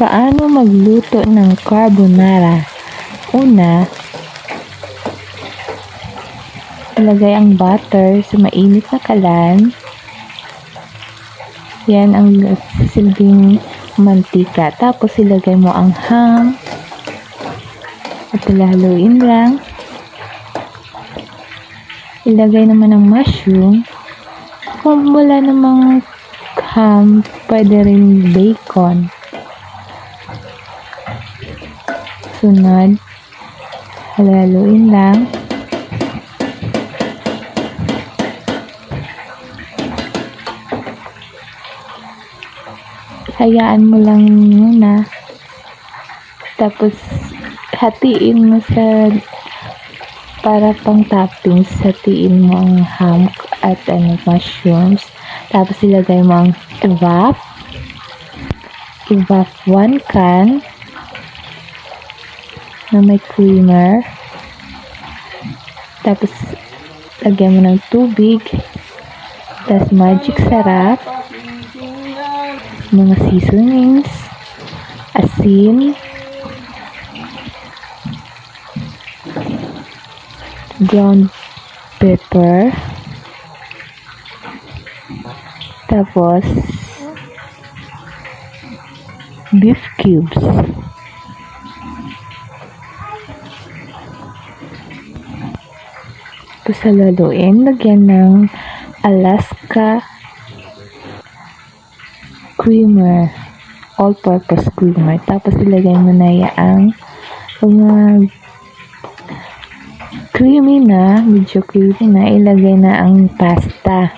Paano magluto ng carbonara? Una, ilagay ang butter sa mainit na kalan. Yan ang silbing mantika. Tapos ilagay mo ang ham. At laluin lang. Ilagay naman ang mushroom. Kung wala namang ham, pwede rin bacon. Sunod, halaluin lang. Hayaan mo lang muna. Tapos, hatiin mo sa para pang toppings, hatiin mo ang ham at ano, mushrooms. Tapos, ilagay mo ang evap. Evap 1 can na may creamer. Tapos, lagyan mo ng tubig. Tapos, magic sarap. Mga seasonings. Asin. Ground pepper. Tapos, beef cubes. Tapos halaluin, lagyan ng Alaska creamer, all-purpose creamer. Tapos ilagay mo na yung mga creamy na, medyo creamy na, ilagay na ang pasta.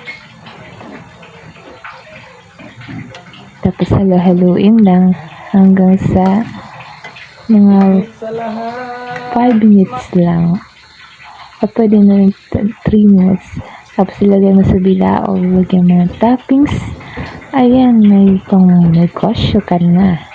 Tapos halo-haluin lang hanggang sa mga 5 minutes lang. O pwede na rin 3 minutes. Tapos ilagay mo sa bilao, lagyan mo ng toppings. Ayan, may pang negosyo ka na.